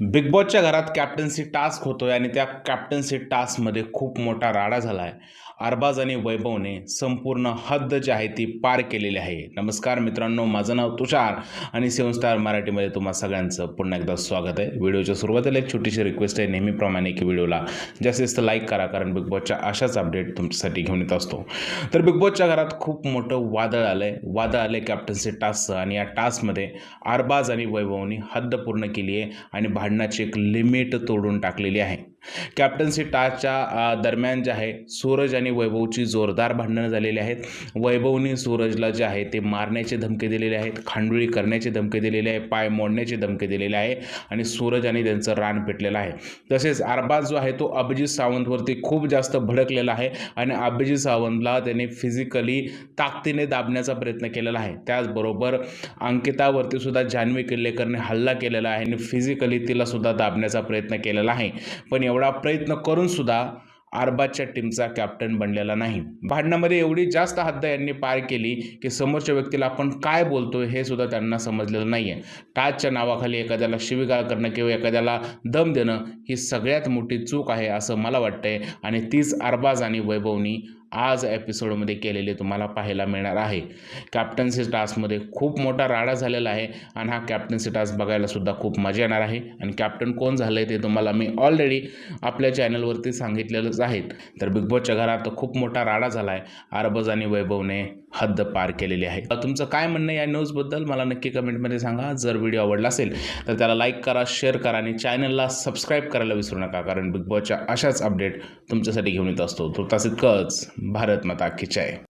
Big बॉसच्या घरात captaincy task होतोय आणि त्या कॅप्टन्सी टास्कमध्ये खूप मोठा राडा झाला आहे अरबाज आणि वैभवने संपूर्ण हद्द जी आहे ती पार केलेली आहे. नमस्कार मित्रांनो माझं नाव तुषार आणि सेवन स्टार मराठीमध्ये तुम्हा सगळ्यांचं पुन्हा एकदा स्वागत आहे. व्हिडिओच्या सुरुवातीला एक छोटीशी रिक्वेस्ट आहे. नेहमीप्रमाणे की व्हिडिओला जास्तीत जास्त लाईक करा कारण बिग बॉसच्या अशाच अपडेट तुमच्यासाठी घेऊन येत असतो. तर बिग बॉसच्या घरात खूप मोठं वादळ आलं आहे वादळ आलं आहे कॅप्टन्सी टास्कचं आणि या टास्कमध्ये अरबाज आणि वैभवनी हद्द पूर्ण केली आहे आणि भांडणाची एक लिमिट तोडून टाकलेली आहे. कॅप्टन्सी टाच्या दरम्यान जे आहे सूरज आणि वैभवची जोरदार भांडणं झालेली आहेत. वैभवनी सूरजला जे आहे ते मारण्याचे धमके दिलेले आहेत खांडोळी करण्याचे धमके दिलेले आहे पाय मोडण्याचे धमके दिलेले आहे आणि सूरज आणि त्यांचं रान पेटलेलं आहे. तसेच अरबाज जो आहे तो अभिजित सावंतवरती खूप जास्त भडकलेला आहे आणि अभिजित सावंतला त्याने फिजिकली ताकदीने दाबण्याचा प्रयत्न केलेला आहे. त्याचबरोबर अंकितावरती सुद्धा जान्हवी किल्लेकरने हल्ला केलेला आहे आणि फिजिकली तिला सुद्धा दाबण्याचा प्रयत्न केलेला आहे. पण एवढा प्रयत्न करून सुद्धा अरबाजच्या टीमचा कॅप्टन बनलेला नाही. भांडणामध्ये एवढी जास्त हद्द यांनी पार केली की समोरच्या व्यक्तीला आपण काय बोलतो हे सुद्धा त्यांना समजलेलं नाही आहे टाचच्या नावाखाली एखाद्याला शिवीगाळ करणं किंवा एखाद्याला दम देणं ही सगळ्यात मोठी चूक आहे असं मला वाटतंय आणि तीच अरबाज आणि वैभवनी आज एपिसोडमध्ये केलेले तुम्हाला पाहायला मिळणार आहे. कॅप्टन्सी टास्कमध्ये खूप मोठा राडा झालेला आहे आणि हा कॅप्टन्सी टास्क बघायलासुद्धा खूप मजा येणार आहे. आणि कॅप्टन कोण झालं आहे ते तुम्हाला मी ऑलरेडी आपल्या चॅनलवरती सांगितलेलंच आहेत तर बिग बॉसच्या घरात खूप मोठा राडा झाला आहे अरबज आणि वैभवने हद्द पार केलेली आहे. तुमचं काय म्हणणं आहे या न्यूजबद्दल मला नक्की कमेंटमध्ये सांगा. जर व्हिडिओ आवडला असेल तर त्याला लाईक करा शेअर करा आणि चॅनलला सबस्क्राईब करायला विसरू नका. कारण बिग बॉसच्या अशाच अपडेट तुमच्यासाठी घेऊन येत असतो. तो तसेच भारत माता की जय।